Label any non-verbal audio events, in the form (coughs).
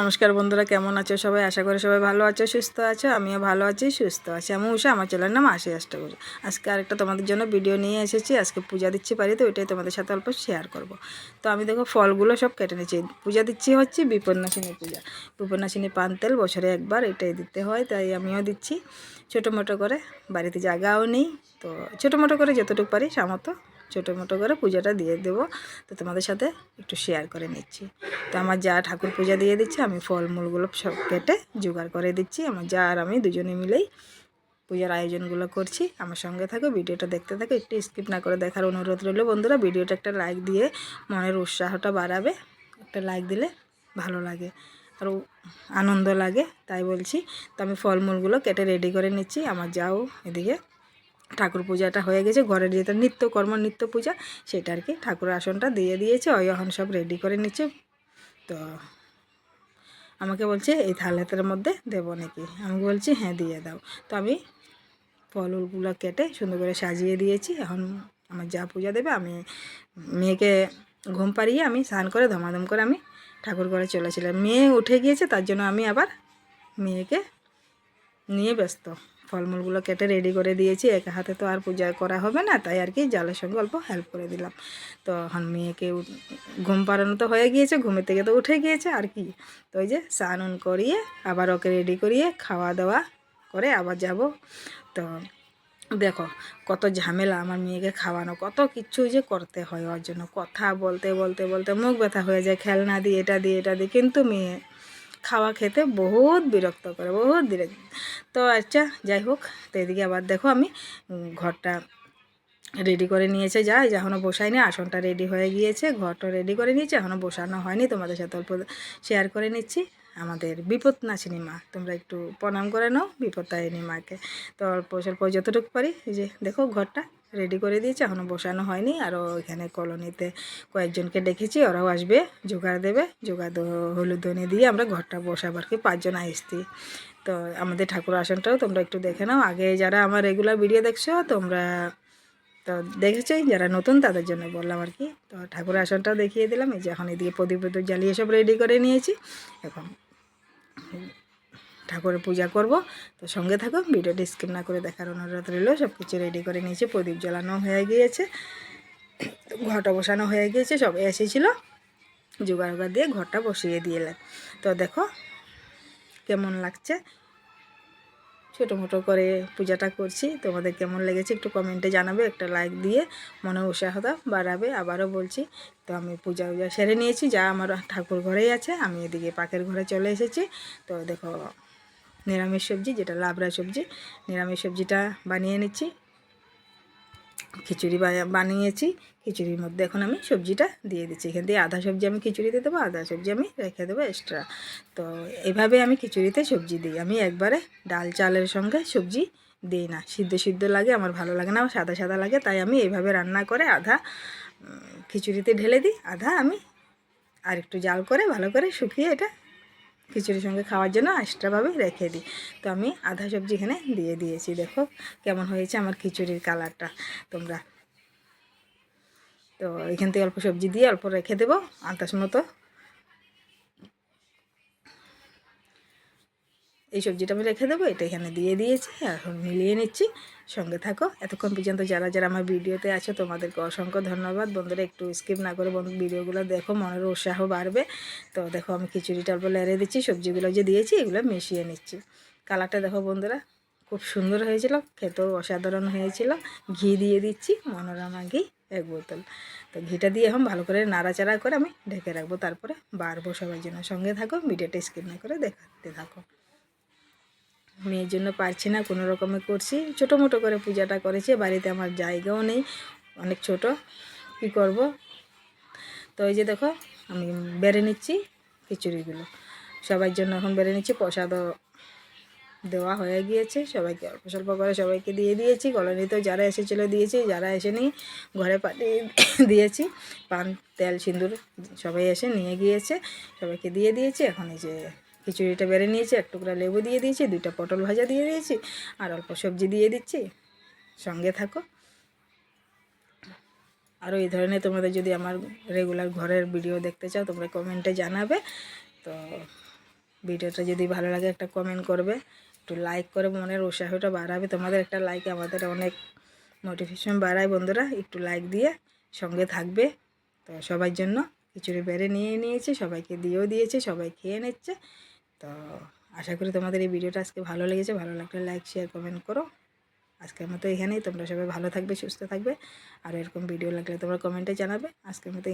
নমস্কার বন্ধুরা, কেমন আছো সবাই? আশা করি সবাই ভালো আছো, সুস্থ আছো, আমিও ভালো আছি, সুস্থ আছি। আমি উষা, আমার চ্যানেলের নাম আশি করি আজকে আরেকটা তোমাদের জন্য ভিডিও নিয়ে এসেছি। আজকে পূজা দিচ্ছি পারি তো ওইটাই তোমাদের সাথে অল্প শেয়ার করব। তো আমি দেখো, ফলগুলো সব কেটে নিচ্ছি পূজা দিচ্ছি হচ্ছে বিপন্নাসিনী পূজা। বিপন্নাসিনী পান তেল বছরে একবার, এটাই দিতে হয়, তাই আমিও দিচ্ছি। ছোটো মোটো করে, বাড়িতে জায়গাও নেই, তো ছোটো মোটো করে যতটুকু পারি, সামর্থ্য ছোটো মোটো করে পূজাটা দিয়ে দেবো। তো তোমাদের সাথে একটু শেয়ার করে নিচ্ছি। তো আমার যা ঠাকুর পূজা দিয়ে দিচ্ছে, আমি ফলমূলগুলো সব কেটে জোগাড় করে দিচ্ছি। আমার যা আর আমি দুজনে মিলেই পূজার আয়োজনগুলো করছি। আমার সঙ্গে থাকো, ভিডিওটা দেখতে থাকো, একটু স্কিপ না করে দেখার অনুরোধ রইল। বন্ধুরা, ভিডিওটা একটা লাইক দিয়ে মনের উৎসাহটা বাড়াবে। একটা লাইক দিলে ভালো লাগে আরও আনন্দ লাগে, তাই বলছি। তো আমি ফলমূলগুলো কেটে রেডি করে নিচ্ছি। আমার যাও এদিকে। ঠাকুর পূজাটা হয়ে গেছে, ঘরের যেটা নিত্যকর্ম নিত্য পূজা সেটা আর কি ঠাকুর আসনটা দিয়ে দিয়েছে, ওই এখন সব রেডি করে নিচ্ছে। তো আমাকে বলছে, এই থালাতের মধ্যে দেবো নাকি? আমি বলছি হ্যাঁ দিয়ে দাও। তো আমি ফল ফলগুলো কেটে সুন্দর করে সাজিয়ে দিয়েছি। এখন আমার যা পূজা দেবে, আমি মেয়েকে ঘুম পাড়িয়ে আমি স্নান করে ধমাধম করে আমি ঠাকুর ঘরে চলেছিলাম। মেয়ে উঠে গিয়েছে, তার জন্য আমি আবার মেয়েকে নিয়ে ব্যস্ত। ফলমূলগুলো কেটে রেডি করে দিয়েছি। একা হাতে তো আর পূজা করা হবে না, তাই আর কি জালের সঙ্গে অল্প হেল্প করে দিলাম। তো এখন মেয়েকে ঘুম পাড়ানো তো হয়ে গিয়েছে, ঘুমের থেকে তো উঠে গিয়েছে, আর কি? তো ওই যে স্নান করিয়ে, আবার ওকে রেডি করিয়ে খাওয়া দাওয়া করে আবার যাব। তো দেখো, কত ঝামেলা আমার মেয়েকে খাওয়ানো, কত কিছু যে করতে হয় ওর জন্য। কথা বলতে বলতে বলতে মুখ ব্যথা হয়ে যায়, খেলনা দিয়ে, এটা দিয়ে এটা দিয়ে। কিন্তু মেয়ে খাওয়া খেতে বহুত বিরক্ত করে, বহুত বিরক্ত। তো আচ্ছা যাই হোক, তো এদিকে আবার দেখো আমি ঘরটা রেডি করে নিয়েছে। যাই এখনও বসাইনি, আসনটা রেডি হয়ে গিয়েছে, ঘরটা রেডি করে নিয়েছে এখনও বসানো হয়নি। তোমাদের সাথে অল্প শেয়ার করে নিচ্ছি। আমাদের বিপদ নাচিনী মা তোমরা একটু প্রণাম করে নাও বিপদ তারিণী মাকে তো অল্প স্বল্প যতটুকু পারি যে দেখো ঘরটা। রেডি করে দিয়েছে এখনও বসানো হয়নি। আরও এখানে কলোনিতে কয়েকজনকে ডেকেছি, ওরাও আসবে, জোগাড় দেবে। জোগাড় হলুদ ধনে দিয়ে আমরা ঘরটা বসাবার কি, পাঁচজন আসছি তো আমাদের ঠাকুর আসনটাও তোমরা একটু দেখে নাও। আগে যারা আমার রেগুলার ভিডিও দেখছ, তোমরা তো দেখেছোই, যারা নতুন তাদের জন্য বললাম আর কি। তো ঠাকুর আসনটাও দেখিয়ে দিলাম, এই যে এখন এদিকে প্রদীপ জ্বালিয়ে সব রেডি করে নিয়েছি। এখন ঠাকুরের পূজা করব। তো সঙ্গে থাকো, ভিডিওটি স্কিপ না করে দেখার অনুরোধ রইল। সব কিছু রেডি করে নিয়েছি, প্রদীপ জ্বালানো হয়ে গিয়েছে, ঘরটা বসানো হয়ে গিয়েছে, সব এসেছিল। জোগাড় দিয়ে ঘরটা বসিয়ে দিয়েলাম তো দেখো কেমন লাগছে। ছোটো মোটো করে পূজাটা করছি। তোমাদের কেমন লেগেছে একটু কমেন্টে জানাবে, একটা লাইক দিয়ে মনে উৎসাহতা বাড়াবে। আবারও বলছি, তো আমি পূজা উজা সেরে নিয়েছি, যা আমার ঠাকুর ঘরেই আছে, আমি এদিকে পাকের ঘরে চলে এসেছি। তো দেখো নিরামিষ সবজি, যেটা লাবড়া সবজি। নিরামিষ সবজিটা বানিয়ে নিচ্ছি। খিচুড়ি বানিয়েছি। খিচুড়ির মধ্যে এখন আমি সবজিটা দিয়ে দিচ্ছি। এখান থেকে আধা সবজি আমি খিচুড়িতে দেবো আধা সবজি আমি রেখে দেবো এক্সট্রা তো এইভাবে আমি খিচুড়িতে সবজি দিই। আমি একবারে ডাল চালের সঙ্গে সবজি দিই না। সিদ্ধ সিদ্ধ লাগে, আমার ভালো লাগে না সাদা সাদা লাগে, তাই আমি এইভাবে রান্না করে আধা খিচুড়িতে ঢেলে দিই। আধা আমি আর একটু জাল করে ভালো করে শুকিয়ে এটা খিচুড়ির সঙ্গে খাওয়ার জন্য এক্সট্রাভাবে রেখে দিই। তো আমি আধা সবজি এখানে দিয়ে দিয়েছি, দেখো কেমন হয়েছে আমার খিচুড়ির কালারটা তোমরা। তো এখান থেকে অল্প সবজি দিয়ে অল্প রেখে দেবো আন্তাস মতো এই সবজিটা আমি রেখে দেবো, এটা এখানে দিয়ে দিয়েছি, এখন মিলিয়ে নিচ্ছি। সঙ্গে থাকো। এতক্ষণ পর্যন্ত যারা যারা আমার ভিডিওতে আছো, তোমাদেরকে অসংখ্য ধন্যবাদ। বন্ধুরা, একটু স্কিপ না করে বন্ধু, ভিডিওগুলো দেখো, মনের উৎসাহ বাড়বে। তো দেখো, আমি খিচুড়িটা অল্প লেড়ে দিচ্ছি, সবজিগুলো যে দিয়েছি, এগুলো মিশিয়ে নিচ্ছি। কালারটা দেখো বন্ধুরা, খুব সুন্দর হয়েছিল, খেতেও অসাধারণ হয়েছিল। ঘি দিয়ে দিচ্ছি, মনোরমা ঘি, এক বোতল। তো ঘিটা দিয়ে এখন ভালো করে নাড়াচাড়া করে আমি ঢেকে রাখব, তারপরে বাড়বো সবার জন্য সঙ্গে থাকো, ভিডিওটা স্কিপ না করে দেখাতে থাকো। মেয়ের জন্য পারছি না, কোনো রকমে করছি। ছোটো মোটো করে পূজাটা করেছি বাড়িতে আমার জায়গাও নেই, অনেক ছোট। কি করব? তো এই যে দেখো, আমি বেড়ে নিচ্ছি খিচুড়িগুলো। সবার জন্য এখন বেড়ে নিচ্ছি, প্রসাদও দেওয়া হয়ে গিয়েছে। সবাইকে অল্প স্বল্প করে সবাইকে দিয়ে দিয়েছি। কলোনিতেও যারা এসেছিল দিয়েছি, যারা এসেনি, ঘরে পাঠিয়ে (coughs) দিয়েছি। পান, তেল, সিঁদুর সবাই এসে নিয়ে গিয়েছে, সবাইকে দিয়ে দিয়েছি। এখন এই যে খিচুড়িটা বেড়ে নিয়েছি, এক টুকরা লেবু দিয়ে দিয়েছি, দুইটা পটল ভাজা দিয়ে দিয়েছি, আর অল্প সবজি দিয়ে দিচ্ছি। সঙ্গে থাকো। আরও এই ধরনের তোমাদের যদি আমার রেগুলার ঘরের ভিডিও দেখতে চাও, তোমরা কমেন্টে জানাবে। তো ভিডিওটা যদি ভালো লাগে, একটা কমেন্ট করবে। একটু লাইক করে মনের উৎসাহটা বাড়াবে। তোমাদের একটা লাইক আমাদের অনেক মোটিভেশন বাড়ায় বন্ধুরা। একটু লাইক দিয়ে সঙ্গে থাকবে। তো সবার জন্য খিচুড়ি বেড়ে নিয়ে নিয়েছে, সবাইকে দিয়েও দিয়েছে, সবাই খেয়ে নিচ্ছে। তো আশা করি তোমাদের এই ভিডিওটা আজকে ভালো লেগেছে। ভালো লাগলে লাইক শেয়ার কমেন্ট করো। আজকের মতো এখানেই। তোমরা সবাই ভালো থাকবে, সুস্থ থাকবে। আর এরকম ভিডিও লাগলে তোমরা কমেন্টে জানাবে। আজকের মতো